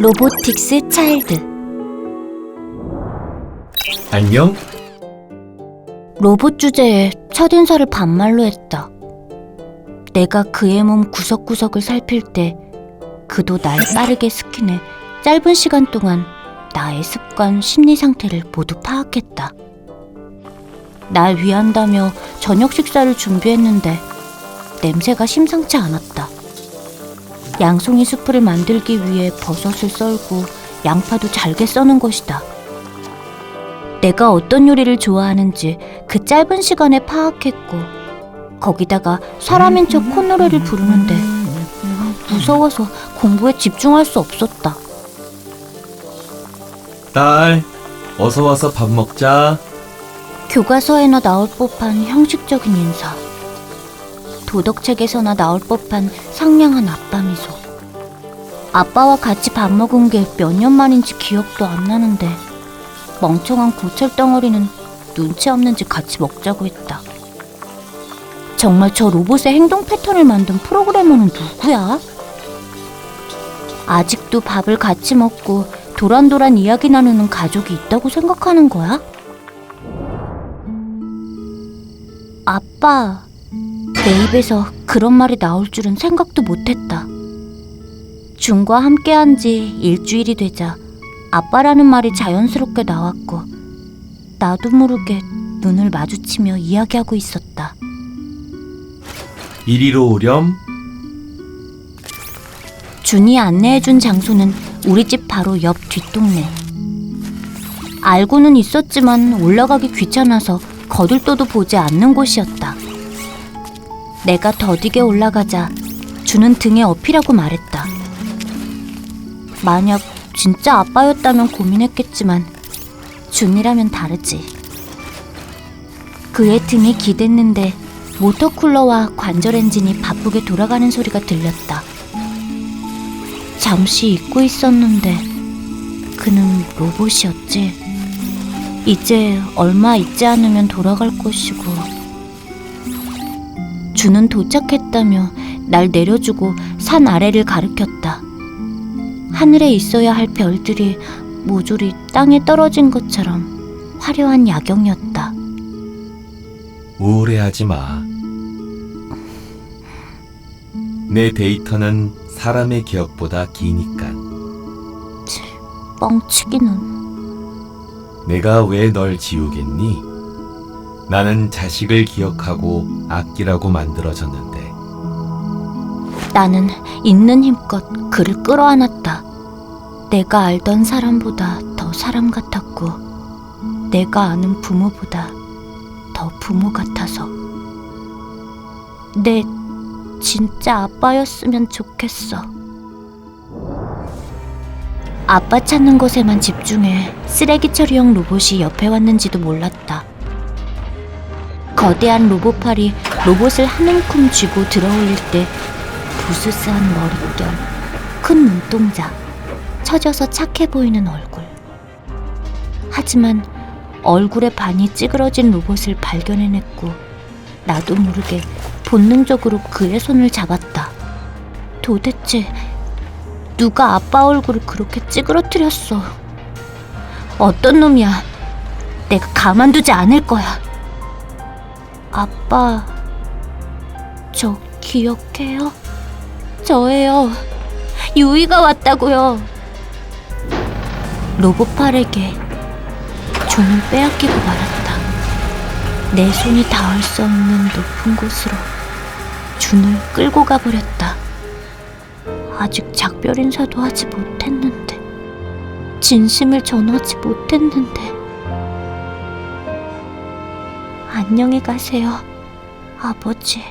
로보틱스 차일드 안녕? 로봇 주제에 첫 인사를 반말로 했다. 내가 그의 몸 구석구석을 살필 때 그도 날 빠르게 스킨해 짧은 시간 동안 나의 습관, 심리 상태를 모두 파악했다. 날 위한다며 저녁 식사를 준비했는데 냄새가 심상치 않았다. 양송이 수프를 만들기 위해 버섯을 썰고 양파도 잘게 써는 것이다. 내가 어떤 요리를 좋아하는지 그 짧은 시간에 파악했고 거기다가 사람인 척 콧노래를 부르는데 무서워서 공부에 집중할 수 없었다. 딸, 어서 와서 밥 먹자. 교과서에나 나올 법한 형식적인 인사. 도덕책에서나 나올 법한 상냥한 아빠 미소. 아빠와 같이 밥 먹은 게 몇 년 만인지 기억도 안 나는데 멍청한 고철 덩어리는 눈치 없는지 같이 먹자고 했다. 정말 저 로봇의 행동 패턴을 만든 프로그래머는 누구야? 아직도 밥을 같이 먹고 도란도란 이야기 나누는 가족이 있다고 생각하는 거야? 아빠, 내 입에서 그런 말이 나올 줄은 생각도 못했다. 준과 함께한 지 일주일이 되자 아빠라는 말이 자연스럽게 나왔고 나도 모르게 눈을 마주치며 이야기하고 있었다. 이리로 오렴. 준이 안내해준 장소는 우리 집 바로 옆 뒷동네. 알고는 있었지만 올라가기 귀찮아서 거들떠도 보지 않는 곳이었다. 내가 더디게 올라가자 준은 등에 업히라고 말했다. 만약 진짜 아빠였다면 고민했겠지만 준이라면 다르지. 그의 등에 기댔는데 모터쿨러와 관절 엔진이 바쁘게 돌아가는 소리가 들렸다. 잠시 잊고 있었는데 그는 로봇이었지. 이제 얼마 있지 않으면 돌아갈 것이고 주는 도착했다며 날 내려주고 산 아래를 가리켰다. 하늘에 있어야 할 별들이 모조리 땅에 떨어진 것처럼 화려한 야경이었다. 우울해하지 마. 내 데이터는 사람의 기억보다 기니까. 뻥치기는 내가 왜 널 지우겠니? 나는 자식을 기억하고 아끼라고 만들어졌는데 나는 있는 힘껏 그를 끌어안았다. 내가 알던 사람보다 더 사람 같았고, 내가 아는 부모보다 더 부모 같아서. 내 진짜 아빠였으면 좋겠어. 아빠 찾는 것에만 집중해 쓰레기 처리용 로봇이 옆에 왔는지도 몰랐다. 거대한 로봇팔이 로봇을 한 움큼 쥐고 들어올릴 때 부스스한 머릿결, 큰 눈동자, 처져서 착해 보이는 얼굴. 하지만 얼굴의 반이 찌그러진 로봇을 발견해냈고 나도 모르게 본능적으로 그의 손을 잡았다. 도대체 누가 아빠 얼굴을 그렇게 찌그러뜨렸어? 어떤 놈이야? 내가 가만두지 않을 거야. 아빠, 저 기억해요? 저예요. 유이가 왔다고요. 로봇팔에게 존을 빼앗기고 말았다. 내 손이 닿을 수 없는 높은 곳으로 준을 끌고 가버렸다. 아직 작별 인사도 하지 못했는데, 진심을 전하지 못했는데. 안녕히 가세요, 아버지.